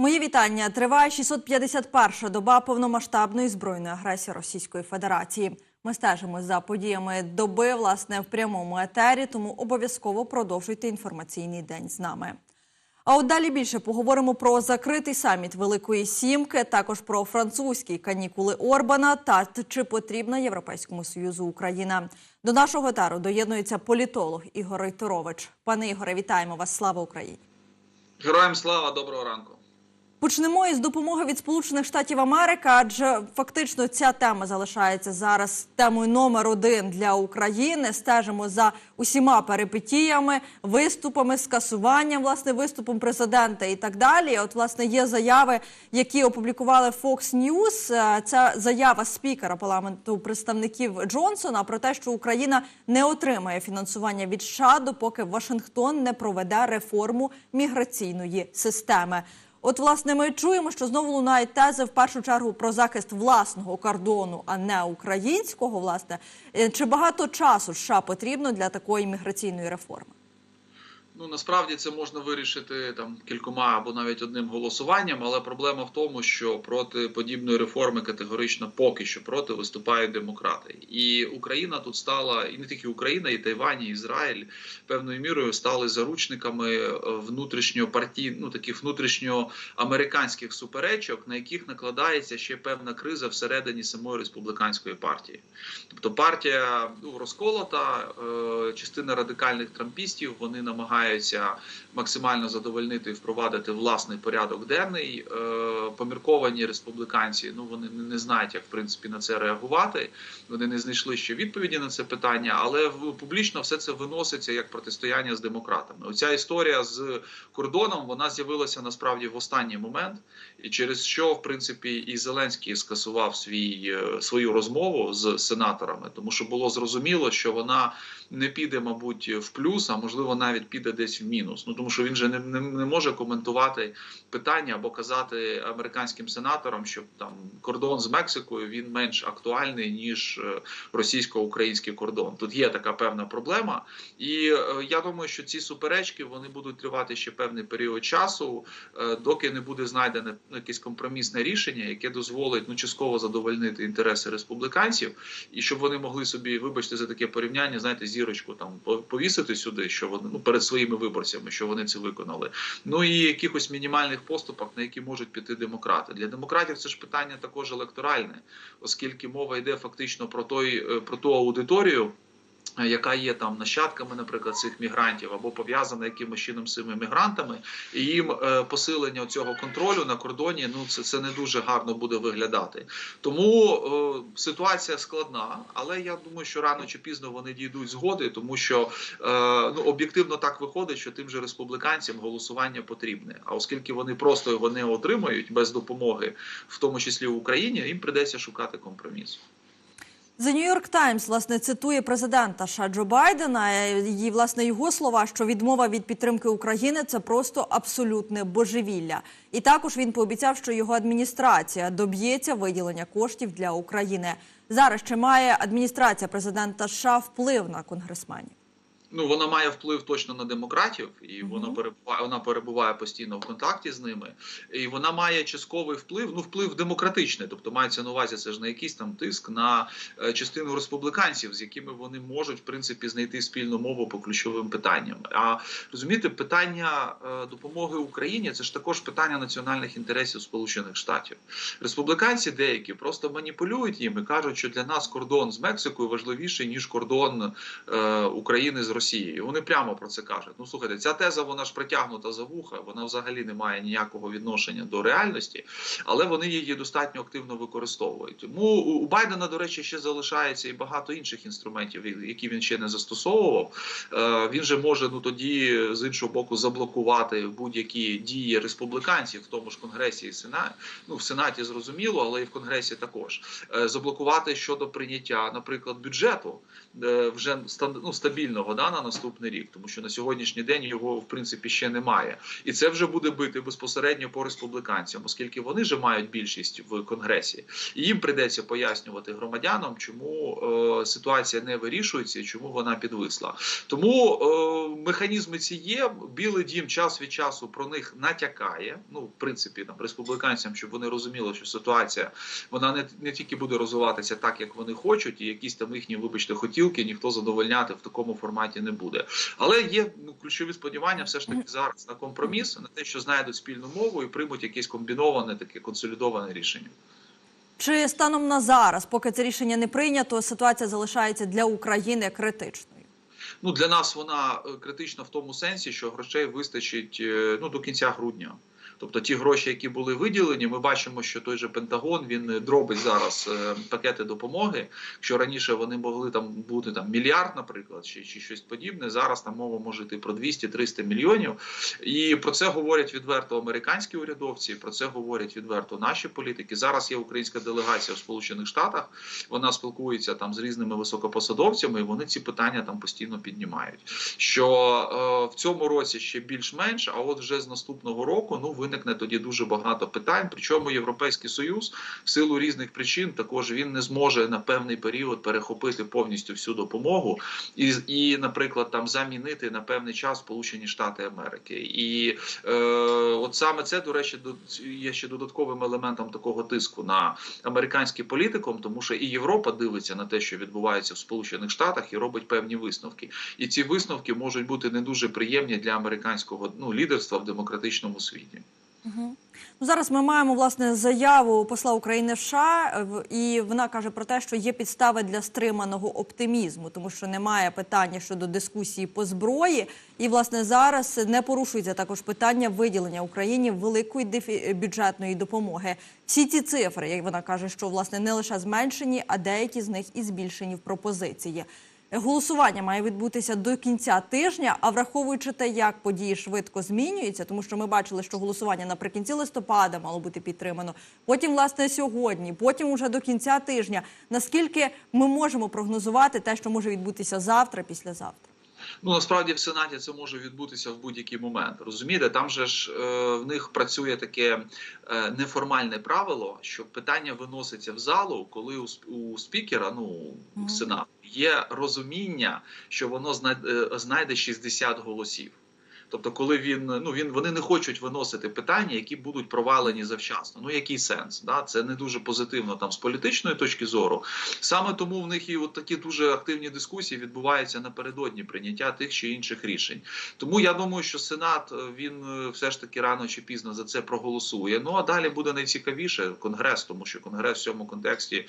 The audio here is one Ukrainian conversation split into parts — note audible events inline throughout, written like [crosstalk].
Мої вітання. Триває 651-ша доба повномасштабної збройної агресії Російської Федерації. Ми стежимо за подіями доби власне в прямому етері, тому обов'язково продовжуйте інформаційний день з нами. А от далі більше поговоримо про закритий саміт Великої Сімки, також про французькі канікули Орбана та чи потрібна Європейському Союзу Україна. До нашого тару доєднується політолог Ігор Рейторович. Пане Ігоре, вітаємо вас! Слава Україні! Героям слава, доброго ранку. Почнемо із допомоги від Сполучених Штатів Америки, адже фактично ця тема залишається зараз темою номер один для України. Стежимо за усіма перипетіями, виступами, скасуванням власне виступом президента і так далі. От власне є заяви, які опублікували Fox News. Це заява спікера парламенту представників Джонсона про те, що Україна не отримає фінансування від США, допоки Вашингтон не проведе реформу міграційної системи. От, власне, ми чуємо, що знову лунають тези в першу чергу про захист власного кордону, а не українського. Власне, Е, чи багато часу США потрібно для такої міграційної реформи? Ну насправді це можна вирішити там кількома або навіть одним голосуванням, але проблема в тому, що проти подібної реформи категорично поки що проти виступають демократи, і Україна тут стала і не тільки Україна, і Тайвань, і Ізраїль певною мірою стали заручниками е, внутрішньопартій, ну таких внутрішньоамериканських суперечок, на яких накладається ще певна криза всередині самої республіканської партії. Тобто партія ну, розколота, е, частина радикальних трампістів вони намагаються максимально задовольнити і впровадити власний порядок денний. Е, помірковані республіканці, ну вони не- знають, як в принципі на це реагувати. Вони не знайшли ще відповіді на це питання, але публічно все це виноситься як протистояння з демократами. Оця історія з кордоном вона з'явилася насправді в останній момент, і через що в принципі і Зеленський скасував свій е, свою розмову з сенаторами, тому що було зрозуміло, що вона не піде, мабуть, в плюс, а можливо навіть піде десь в мінус. Ну тому що він же не, не, не може коментувати питання або казати американським сенаторам, що там кордон з Мексикою він менш актуальний ніж е, російсько-український кордон. Тут є така певна проблема, і е, я думаю, що ці суперечки вони будуть тривати ще певний період часу, е, доки не буде знайдене якесь компромісне рішення, яке дозволить ну частково задовольнити інтереси республіканців, і щоб вони могли собі, вибачте, за таке порівняння, знаєте, зірочку там повісити сюди, що вони ну перед своїми виборцями, що вони це виконали. Ну і якихось мінімальних поступок, на які можуть піти демократи. Для демократів це ж питання також електоральне, оскільки мова йде фактично про той е, про ту аудиторію. Яка є там нащадками, наприклад, цих мігрантів або пов'язана якимось чином з цими мігрантами, і їм е, посилення цього контролю на кордоні ну це, це не дуже гарно буде виглядати. Тому е, ситуація складна, але я думаю, що рано чи пізно вони дійдуть згоди, тому що е, ну об'єктивно так виходить, що тим же республіканцям голосування потрібне. А оскільки вони просто його не отримають без допомоги, в тому числі в Україні, їм придеться шукати компроміс. The New York Times, власне, цитує президента США Джо Байдена. І, власне, його слова, що відмова від підтримки України це просто абсолютне божевілля. І також він пообіцяв, що його адміністрація доб'ється виділення коштів для України. Зараз чи має адміністрація президента США вплив на конгресменів? Ну, вона має вплив точно на демократів, і Мгм. вона перебуває, вона перебуває постійно в контакті з ними. І вона має частковий вплив, ну вплив демократичний, тобто мається на увазі це ж не якийсь там тиск на е, частину республіканців, з якими вони можуть в принципі знайти спільну мову по ключовим питанням. А розумієте, питання е, допомоги Україні це ж також питання національних інтересів Сполучених Штатів. Республіканці деякі просто маніпулюють їм і кажуть, що для нас кордон з Мексикою важливіший ніж кордон е, України з Росією. Вони прямо про це кажуть. Ну слухайте, ця теза вона ж притягнута за вуха, вона взагалі не має ніякого відношення до реальності, але вони її достатньо активно використовують. Тому у Байдена, до речі, ще залишається і багато інших інструментів, які він ще не застосовував. Е, Він же може ну тоді з іншого боку заблокувати будь-які дії республіканців в тому ж конгресі і сенаті. Ну в сенаті зрозуміло, але і в конгресі також Е, заблокувати щодо прийняття, наприклад, бюджету е, вже ну, стабільного, да, на наступний рік, тому що на сьогоднішній день його в принципі ще немає, і це вже буде бити безпосередньо по республіканцям, оскільки вони вже мають більшість в конгресі, і їм прийдеться пояснювати громадянам, чому е, ситуація не вирішується, і чому вона підвисла. Тому е, механізми ці є. Білий дім час від часу про них натякає. Ну, в принципі, там республіканцям, щоб вони розуміли, що ситуація вона не, не тільки буде розвиватися так, як вони хочуть, і якісь там їхні, вибачте, хотілки ніхто задовольняти в такому форматі не буде. Але є ну, ключові сподівання, все ж таки зараз на компроміс, на те, що знайдуть спільну мову і приймуть якесь комбіноване, таке консолідоване рішення. Чи станом на зараз, поки це рішення не прийнято, ситуація залишається для України критичною? Ну для нас вона е, критична в тому сенсі, що грошей вистачить е, ну до кінця грудня. Тобто ті гроші, які були виділені, ми бачимо, що той же Пентагон він е, дробить зараз е, пакети допомоги. Якщо раніше вони могли там бути там мільярд, наприклад, чи, чи щось подібне, зараз там мова може йти про 200-300 мільйонів. І про це говорять відверто американські урядовці. Про це говорять відверто наші політики. Зараз є українська делегація в Сполучених Штатах. Вона спілкується там з різними високопосадовцями, і вони ці питання там постійно піднімають. Що е, в цьому році ще більш-менш, а от вже з наступного року ну виникне тоді дуже багато питань. Причому Європейський Союз в силу різних причин також він не зможе на певний період перехопити повністю всю допомогу і, і наприклад, там замінити на певний час Сполучені Штати Америки. І е, от саме це, до речі, є ще додатковим елементом такого тиску на американський політикум, тому що і Європа дивиться на те, що відбувається в Сполучених Штатах, і робить певні висновки. І ці висновки можуть бути не дуже приємні для американського ну лідерства в демократичному світі. Ну, зараз ми маємо власне заяву посла України в США, е, і вона каже про те, що є підстави для стриманого оптимізму, тому що немає питання щодо дискусії по зброї. І власне зараз не порушується також питання виділення Україні великої дефі... бюджетної допомоги. Всі ці цифри, як вона каже, що власне не лише зменшені, а деякі з них і збільшені в пропозиції. Голосування має відбутися до кінця тижня. А враховуючи те, як події швидко змінюються, тому що ми бачили, що голосування наприкінці листопада мало бути підтримано. Потім, власне, сьогодні, потім уже до кінця тижня. Наскільки ми можемо прогнозувати те, що може відбутися завтра, післязавтра? Ну насправді в сенаті це може відбутися в будь-який момент. Розумієте, там же ж е, в них працює таке е, неформальне правило, що питання виноситься в залу, коли у, у спікера, ну в сенат, є розуміння, що воно е, знайде 60 голосів. Тобто, коли він ну він вони не хочуть виносити питання, які будуть провалені завчасно. Ну який сенс? Да? Це не дуже позитивно там з політичної точки зору. Саме тому в них і от такі дуже активні дискусії відбуваються напередодні прийняття тих чи інших рішень. Тому я думаю, що Сенат е, він е, все ж таки рано чи пізно за це проголосує. Ну а далі буде найцікавіше конгрес, тому що конгрес в цьому контексті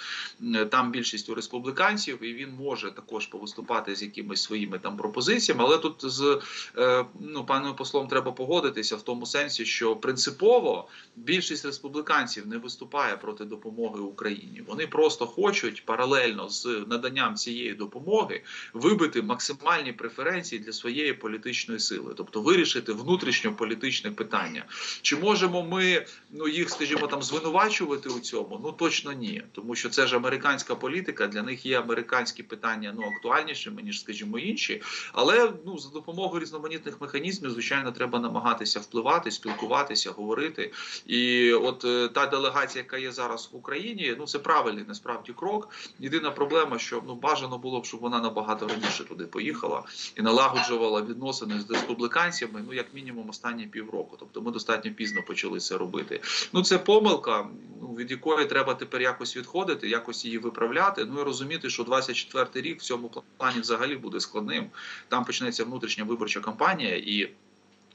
там більшість у республіканців, і він може також повиступати з якимись своїми там пропозиціями. Але тут з е, ну паном послом треба погодитися в тому сенсі, що принципово більшість республіканців не виступає проти допомоги Україні. Вони просто хочуть паралельно з наданням цієї допомоги вибити максимальні преференції для своєї політичної сили, тобто вирішити внутрішньополітичне питання. Чи можемо ми ну їх, скажімо, там звинувачувати у цьому? Ну точно ні, тому що це ж американська політика. Для них є американські питання ну актуальнішими ніж, скажімо, інші. Але ну за допомогою різноманітних механізмів, звичайно, треба намагатися впливати, спілкуватися, говорити. І от е, та делегація, яка є зараз в Україні, ну це правильний насправді крок. Єдина проблема, що ну бажано було б, щоб вона набагато раніше туди поїхала і налагоджувала відносини з республіканцями. Ну як мінімум останні півроку. Тобто ми достатньо пізно почали це робити. Ну це помилка, ну від якої треба тепер якось відходити, якось її виправляти. Ну і розуміти, що 24-й рік в цьому плані взагалі буде складним. Там почнеться внутрішня виборча кампанія і.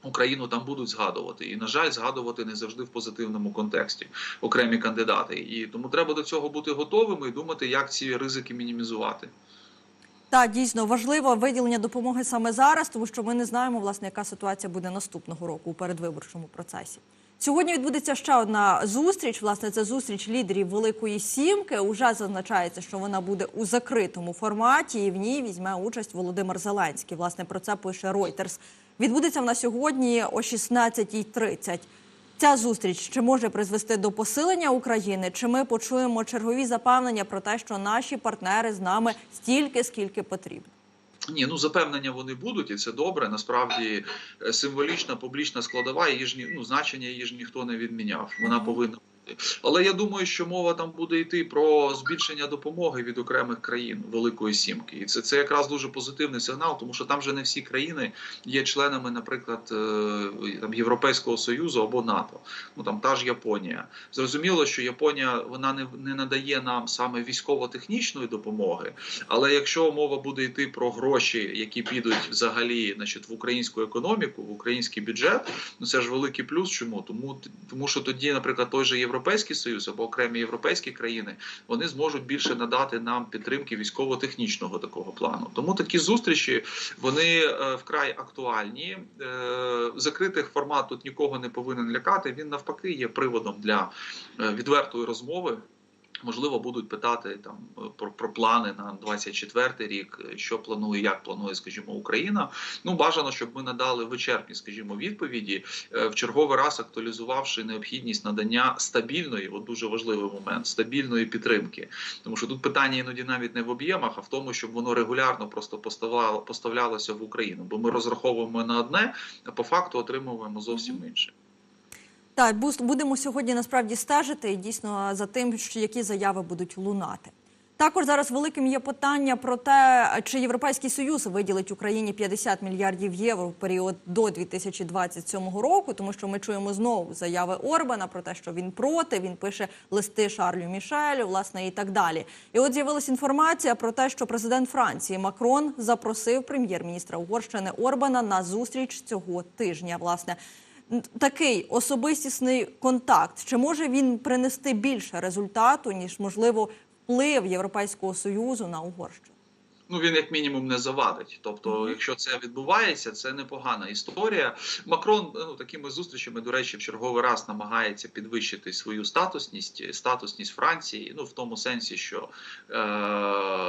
Україну там будуть згадувати, і на жаль, згадувати не завжди в позитивному контексті окремі кандидати. І тому треба до цього бути готовими і думати, як ці ризики мінімізувати. Так, дійсно важливо виділення допомоги саме зараз, тому що ми не знаємо, власне, яка ситуація буде наступного року у передвиборчому процесі. Сьогодні відбудеться ще одна зустріч. Власне, це зустріч лідерів Великої Сімки. Уже зазначається, що вона буде у закритому форматі, і в ній візьме участь Володимир Зеленський. Власне, про це пише Reuters. Відбудеться вона сьогодні о 16.30. Ця зустріч чи може призвести до посилення України? Чи ми почуємо чергові запевнення про те, що наші партнери з нами стільки, скільки потрібно? Ні, ну запевнення вони будуть, і це добре. Насправді е, символічна публічна складова, її ж ну, значення її ж ніхто не відміняв. Вона повинна. Але я думаю, що мова там буде йти про збільшення допомоги від окремих країн Великої Сімки, і це, це якраз дуже позитивний сигнал, тому що там вже не всі країни є членами, наприклад, е, там Європейського союзу або НАТО. Ну там та ж Японія. Зрозуміло, що Японія вона не, не надає нам саме військово-технічної допомоги, але якщо мова буде йти про гроші, які підуть взагалі значить, в українську економіку, в український бюджет, ну це ж великий плюс. Чому? Тому, тому що тоді, наприклад, той же Європейський Союз або окремі європейські країни вони зможуть більше надати нам підтримки військово-технічного такого плану. Тому такі зустрічі вони е, вкрай актуальні. Е, закритих формат тут нікого не повинен лякати. Він навпаки є приводом для е, відвертої розмови. Можливо, будуть питати там е, про, про плани на 24 рік, е, що планує, як планує, скажімо, Україна. Ну бажано, щоб ми надали вичерпні, скажімо, відповіді е, в черговий раз актуалізувавши необхідність надання стабільної, от дуже важливий момент, стабільної підтримки. Тому що тут питання іноді навіть не в об'ємах, а в тому, щоб воно регулярно просто поставляло, поставлялося в Україну. Бо ми розраховуємо на одне, а по факту отримуємо зовсім інше. Так, будемо сьогодні насправді стежити дійсно за тим, що які заяви будуть лунати. Також зараз великим є питання про те, чи Європейський Союз виділить Україні 50 мільярдів євро в період до 2027 року, тому що ми чуємо знову заяви Орбана про те, що він проти. Він пише листи Шарлю Мішелю, власне, і так далі. І от з'явилася інформація про те, що президент Франції Макрон запросив прем'єр-міністра Угорщини Орбана на зустріч цього тижня. Власне, такий особистісний контакт, чи може він принести більше результату, ніж можливо вплив Європейського союзу на Угорщину? Ну він як мінімум не завадить. Тобто, якщо це відбувається, це непогана історія. Макрон ну такими зустрічами, до речі, в черговий раз намагається підвищити свою статусність, статусність Франції. Ну в тому сенсі, що е,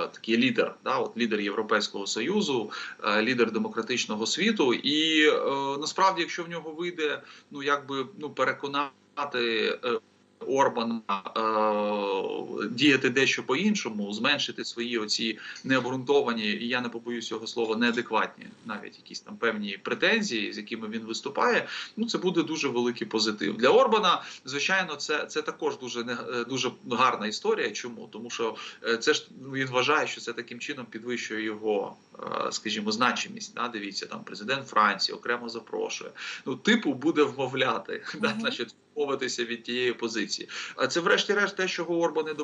такий лідер, да, от лідер Європейського союзу, е, лідер демократичного світу. І е, насправді, якщо в нього вийде, ну якби ну переконати. Е, Орбана е, діяти дещо по-іншому, зменшити свої оці необґрунтовані, і я не побоюсь цього слова, неадекватні, навіть якісь там певні претензії, з якими він виступає. Ну це буде дуже великий позитив для Орбана. Звичайно, це це також дуже не е, дуже гарна історія. Чому тому, що е, це ж він вважає, що це таким чином підвищує його, скажімо, значимість. Да? Дивіться, там президент Франції окремо запрошує. Ну, типу, буде вмовляти, [laughs] да, значить. Мовитися від тієї позиції, а це, врешті-решт, те, чого Орбан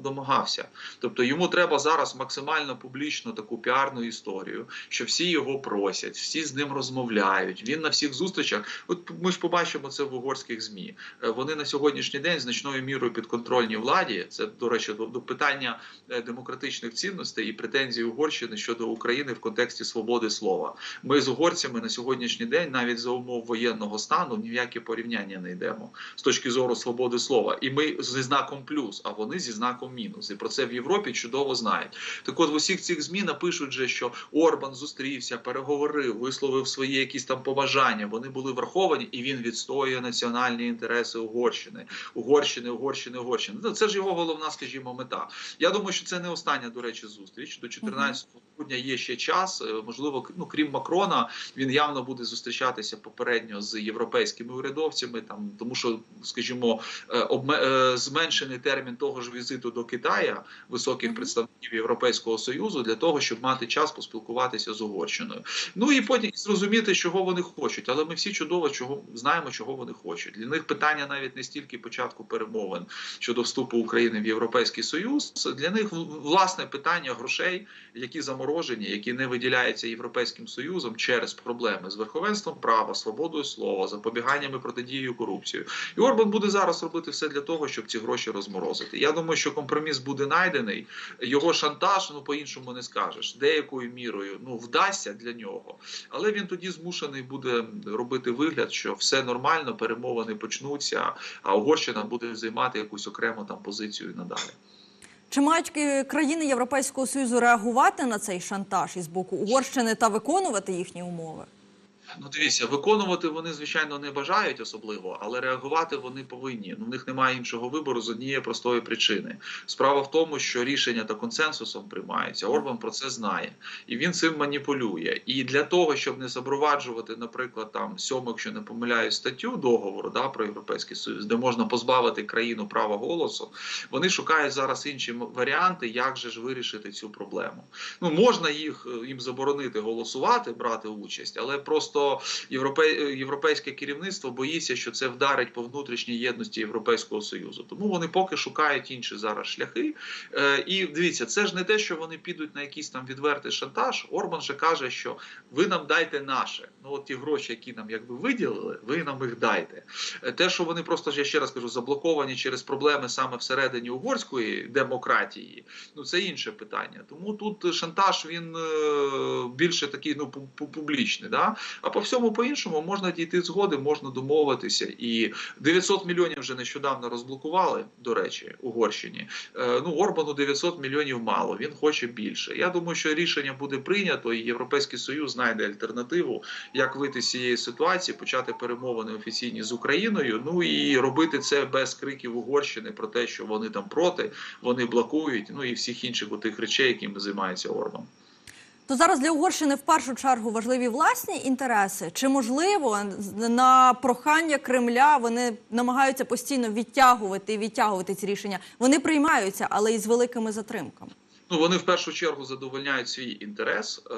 домагався. Тобто йому треба зараз максимально публічно таку піарну історію, що всі його просять, всі з ним розмовляють. Він на всіх зустрічах. От ми ж побачимо це в угорських змі. Е, Вони на сьогоднішній день значною мірою підконтрольні владі. Це до речі, до, до питання е, демократичних цінностей і претензій Угорщини щодо України в контексті свободи слова. Ми з угорцями на сьогоднішній день навіть за умов воєнного стану ні в яке порівняння не йдемо з точки зору свободи слова. І ми зі знаком плюс, а вони зі знаком мінус. І про це в Європі чудово знають. Так от в усіх цих змі напишуть, же, що Орбан зустрівся, переговорив, висловив свої якісь там побажання. Вони були враховані, і він відстоює національні інтереси Угорщини, Угорщини, Угорщини, Угорщини. Ну, Це ж його головна, скажімо, мета. Я думаю, що це не остання, до речі, зустріч. До 14 грудня є ще час. Е, Можливо, ну крім Макрона, він явно буде зустрічатися попередньо з європейськими урядовцями, там тому що, скажімо, е, обме- е, зменшений термін того ж візиту до Китаю високих представників Європейського союзу для того, щоб мати час поспілкуватися з Угорщиною. Ну і потім зрозуміти, чого вони хочуть. Але ми всі чудово чого знаємо, чого вони хочуть. Для них питання навіть не стільки початку перемовин щодо вступу України в Європейський Союз. Для них власне питання грошей, які заморожені, які не виділяються Європейським Союзом через проблеми з верховенством права, свободою слова, запобіганнями протидією корупцію. І Орбан буде зараз робити все для того, щоб ці гроші розморозити. Я думаю, що компроміс буде знайдений. Його шантаж, ну по-іншому не скажеш, деякою мірою ну вдасться для нього, але він тоді змушений буде робити вигляд, що все нормально, перемовини почнуться, а Угорщина буде займати якусь окрему там позицію надалі. Чи мають країни Європейського союзу реагувати на цей шантаж із боку Угорщини та виконувати їхні умови? Ну, дивіться, виконувати вони звичайно не бажають особливо, але реагувати вони повинні. Ну, в них немає іншого вибору з однієї простої причини. Справа в тому, що рішення та консенсусом приймаються. Орбан про це знає, і він цим маніпулює. І для того, щоб не запроваджувати, наприклад, там сьому, якщо не помиляюсь, статтю договору да, про європейський союз, де можна позбавити країну права голосу, вони шукають зараз інші варіанти, як же ж вирішити цю проблему. Ну можна їх е, їм заборонити голосувати, брати участь, але просто європей, європейське керівництво боїться, що це вдарить по внутрішній єдності Європейського союзу. Тому вони поки шукають інші зараз шляхи. Е, і дивіться, це ж не те, що вони підуть на якийсь там відвертий шантаж. Орбан же каже, що ви нам дайте наше. Ну от ті гроші, які нам якби виділили, ви нам їх дайте. Е, Те, що вони просто я ще раз кажу, заблоковані через проблеми саме всередині угорської демократії, ну це інше питання. Тому тут шантаж він е, більше такий ну пу- пу- публічний. Да? А по всьому по іншому можна дійти згоди, можна домовитися. І 900 мільйонів вже нещодавно розблокували. До речі, Угорщині. Е, ну Орбану 900 мільйонів мало. Він хоче більше. Я думаю, що рішення буде прийнято, і Європейський Союз знайде альтернативу, як вийти з цієї ситуації, почати перемовини офіційні з Україною. Ну і робити це без криків Угорщини про те, що вони там проти, вони блокують. Ну і всіх інших тих речей, якими займається Орбан. То зараз для Угорщини в першу чергу важливі власні інтереси. Чи можливо на прохання Кремля вони намагаються постійно відтягувати і відтягувати ці рішення? Вони приймаються, але із великими затримками. Ну, вони в першу чергу задовольняють свій інтерес. Е,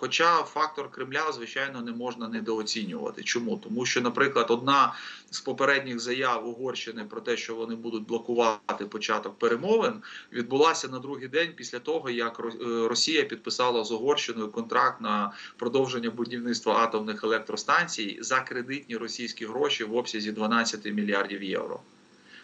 хоча фактор Кремля, звичайно, не можна недооцінювати. Чому? Тому що, наприклад, одна з попередніх заяв Угорщини про те, що вони будуть блокувати початок перемовин, відбулася на другий день після того, як е, Росія підписала з Угорщиною контракт на продовження будівництва атомних електростанцій за кредитні російські гроші в обсязі 12 мільярдів євро.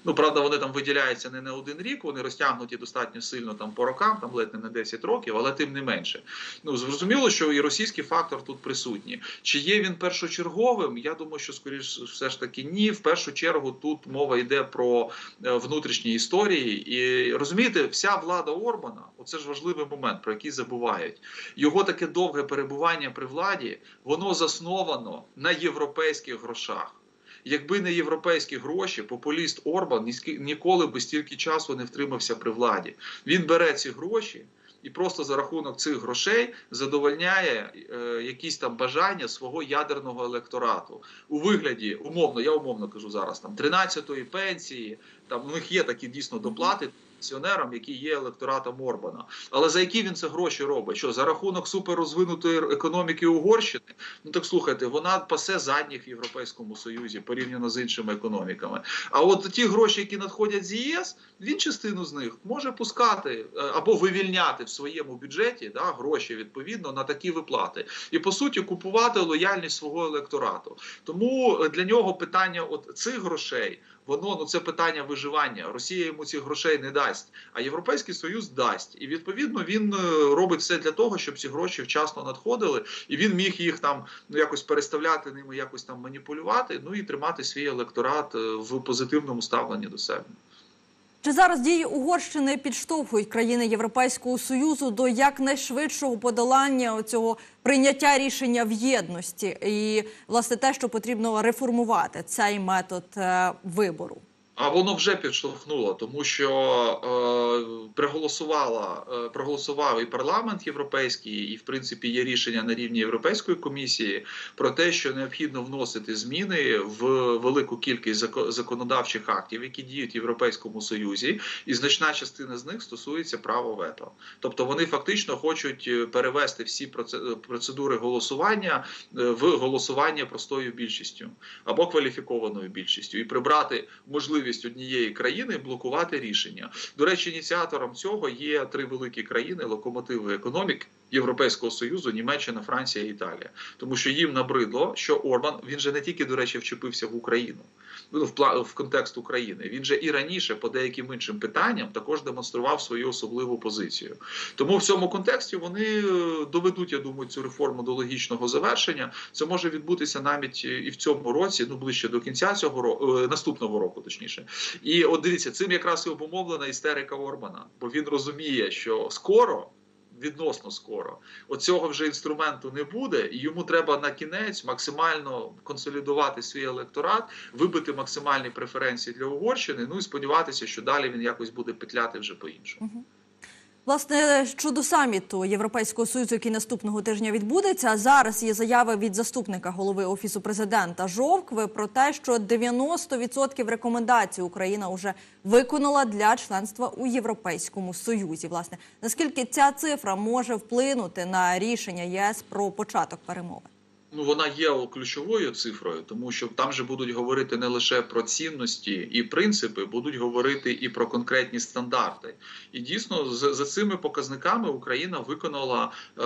Ну, правда, вони там виділяються не на один рік, вони розтягнуті достатньо сильно там по рокам, там ледь не на 10 років, але тим не менше. Ну зрозуміло, що і російський фактор тут присутній. Чи є він першочерговим? Я думаю, що скоріш все ж таки ні. В першу чергу тут мова йде про е, внутрішні історії. І розумієте, вся влада Орбана, оце ж важливий момент, про який забувають. Його таке довге перебування при владі, воно засновано на європейських грошах. Якби не європейські гроші, популіст Орбан ніколи би стільки часу не втримався при владі. Він бере ці гроші і просто за рахунок цих грошей задовольняє е, якісь там бажання свого ядерного електорату у вигляді, умовно, я умовно кажу зараз, там 13-ї пенсії. Там у них є такі дійсно доплати. Пенсіонерам, які є електоратом Орбана, але за які він це гроші робить? Що за рахунок суперрозвинутої економіки Угорщини? Ну так слухайте, вона пасе задніх в Європейському Союзі порівняно з іншими економіками. А от ті гроші, які надходять з ЄС, він частину з них може пускати е, або вивільняти в своєму бюджеті да, гроші відповідно на такі виплати, і по суті купувати лояльність свого електорату. Тому е, для нього питання от цих грошей. Воно ну це питання виживання. Росія йому цих грошей не дасть, а Європейський Союз дасть. І відповідно він е, робить все для того, щоб ці гроші вчасно надходили, і він міг їх там ну якось переставляти ними, якось там маніпулювати. Ну і тримати свій електорат е, в позитивному ставленні до себе. Чи зараз дії Угорщини підштовхують країни Європейського союзу до якнайшвидшого подолання цього прийняття рішення в єдності і власне те, що потрібно реформувати цей метод е, вибору? А воно вже підштовхнуло, тому що е, проголосувала, е, проголосував і парламент європейський, і в принципі є рішення на рівні Європейської комісії про те, що необхідно вносити зміни в велику кількість зако- законодавчих актів, які діють в Європейському Союзі, і значна частина з них стосується права вето. Тобто вони фактично хочуть е, перевести всі процедури голосування е, в голосування простою більшістю або кваліфікованою більшістю і прибрати можливість однієї країни блокувати рішення. До речі, ініціатором цього є три великі країни локомотиви економік. Європейського союзу Німеччина, Франція, Італія, тому що їм набридло, що Орбан він же не тільки до речі вчепився в Україну, ну в в контекст України. Він же і раніше по деяким іншим питанням також демонстрував свою особливу позицію. Тому в цьому контексті вони е, доведуть, я думаю, цю реформу до логічного завершення. Це може відбутися навіть е, і в цьому році, ну ближче до кінця цього року, наступного року, точніше. І от дивіться, цим якраз і обумовлена істерика Орбана, бо він розуміє, що скоро. Відносно скоро. Оцього вже інструменту не буде, і йому треба на кінець максимально консолідувати свій електорат, вибити максимальні преференції для Угорщини. Ну і сподіватися, що далі він якось буде петляти вже по іншому. Власне, щодо саміту Європейського союзу, який наступного тижня відбудеться, зараз є заява від заступника голови офісу президента Жовкви про те, що 90% рекомендацій Україна вже виконала для членства у Європейському Союзі. Власне, наскільки ця цифра може вплинути на рішення ЄС про початок перемовин? Ну, вона є ключовою цифрою, тому що там же будуть говорити не лише про цінності і принципи, будуть говорити і про конкретні стандарти. І дійсно, за, цими показниками Україна виконала е,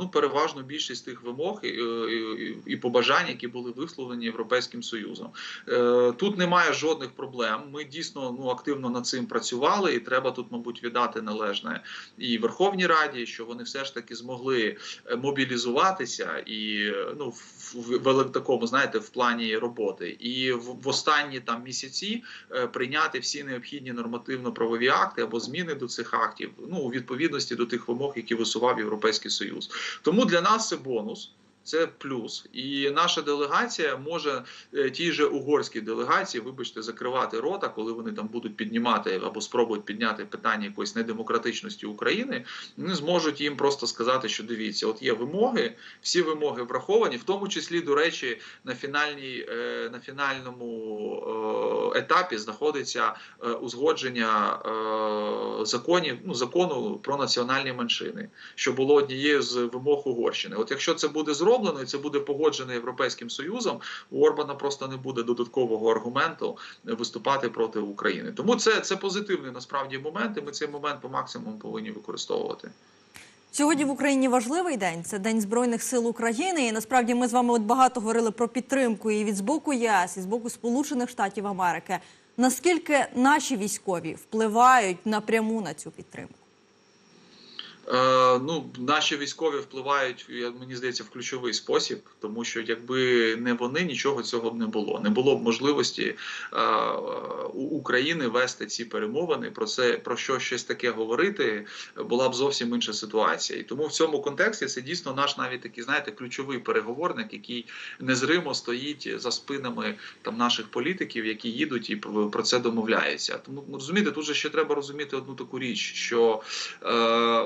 ну переважну більшість тих вимог і, і, і побажань, які були висловлені Європейським Союзом. Е, тут немає жодних проблем. Ми дійсно ну активно над цим працювали, і треба тут, мабуть, віддати належне і Верховній Раді, що вони все ж таки змогли е, мобілізуватися і ну в, в, в такому, знаєте, в плані роботи, і в, в останні там місяці е, прийняти всі необхідні нормативно-правові акти або зміни до цих актів, ну у відповідності до тих вимог, які висував Європейський Союз. Тому для нас це бонус. Це плюс, і наша делегація може е, тій же угорській делегації, вибачте, закривати рота, коли вони там будуть піднімати або спробують підняти питання якоїсь недемократичності України. Вони зможуть їм просто сказати, що дивіться, от є вимоги, всі вимоги враховані, в тому числі, до речі, на фінальній е, на фінальному е, етапі знаходиться узгодження законів ну закону про національні меншини, що було однією з вимог Угорщини. От якщо це буде зроблено і це буде погоджено Європейським Союзом, у Орбана просто не буде додаткового аргументу виступати проти України. Тому це, це позитивний насправді момент, і ми цей момент по максимуму повинні використовувати. Сьогодні в Україні важливий день. Це День Збройних сил України. І насправді ми з вами от багато говорили про підтримку і від з боку ЄС, і з боку Сполучених Штатів Америки. Наскільки наші військові впливають напряму на цю підтримку? Ну, наші військові впливають, мені здається, в ключовий спосіб, тому що якби не вони, нічого цього б не було. Не було б можливості е, у України вести ці перемовини. Про це про що щось таке говорити, була б зовсім інша ситуація. І тому в цьому контексті це дійсно наш навіть такий, знаєте, ключовий переговорник, який незримо стоїть за спинами там наших політиків, які їдуть і про про це домовляються. Тому ну, розумієте, тут же ще треба розуміти одну таку річ, що е,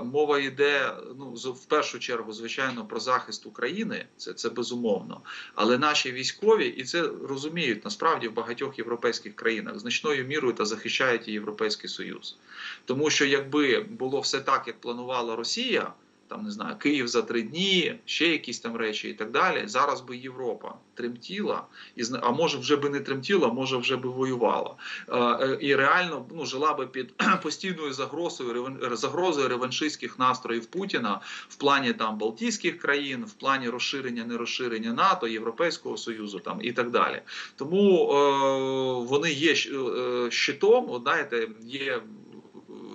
мова йде ну з- в першу чергу, звичайно, про захист України. Це, це безумовно. Але наші військові і це розуміють насправді в багатьох європейських країнах значною мірою та захищають і Європейський Союз. Тому що якби було все так, як планувала Росія. Там не знаю, Київ за три дні, ще якісь там речі і так далі. Зараз би Європа тремтіла, і а може вже би не тремтіла, може вже би воювала. Е, е, І реально ну жила би під [clears throat] постійною загрозою загрозою реваншистських настроїв Путіна в плані там Балтійських країн, в плані розширення, нерозширення НАТО, Європейського союзу там і так далі. Тому е, вони є е, щитом, знаєте, є.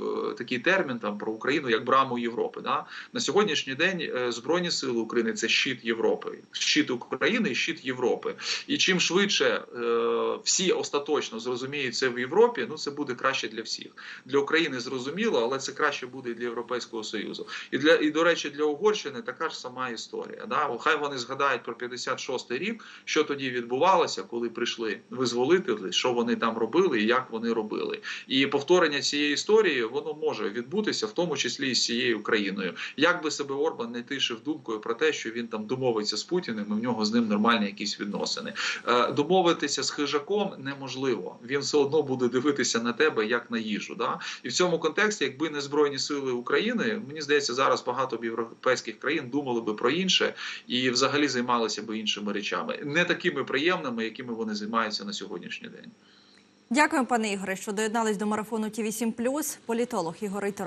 Е, Такий термін там про Україну як браму Європи. Да? На сьогоднішній день е, Збройні Сили України це щит Європи, щит України і щит Європи. І чим швидше е, всі остаточно зрозуміють це в Європі, ну це буде краще для всіх. Для України зрозуміло, але це краще буде і для Європейського Союзу. І для і до речі, для Угорщини така ж сама історія. Да? Хай вони згадають про 56-й рік, що тоді відбувалося, коли прийшли визволителі, що вони там робили і як вони робили. І повторення цієї історії воно може відбутися, в тому числі і з цією країною. Як би себе Орбан не тишив думкою про те, що він там домовиться з Путіним, і в нього з ним нормальні якісь відносини. Е, домовитися з хижаком неможливо. Він все одно буде дивитися на тебе як на їжу. Да? І в цьому контексті, якби не збройні сили України, мені здається, зараз багато б європейських країн думали би про інше і взагалі займалися би іншими речами, не такими приємними, якими вони займаються на сьогоднішній день. Дякую, пане Ігоре, що доєднались до марафону Ті 7 Політолог Ігор Рейтеров.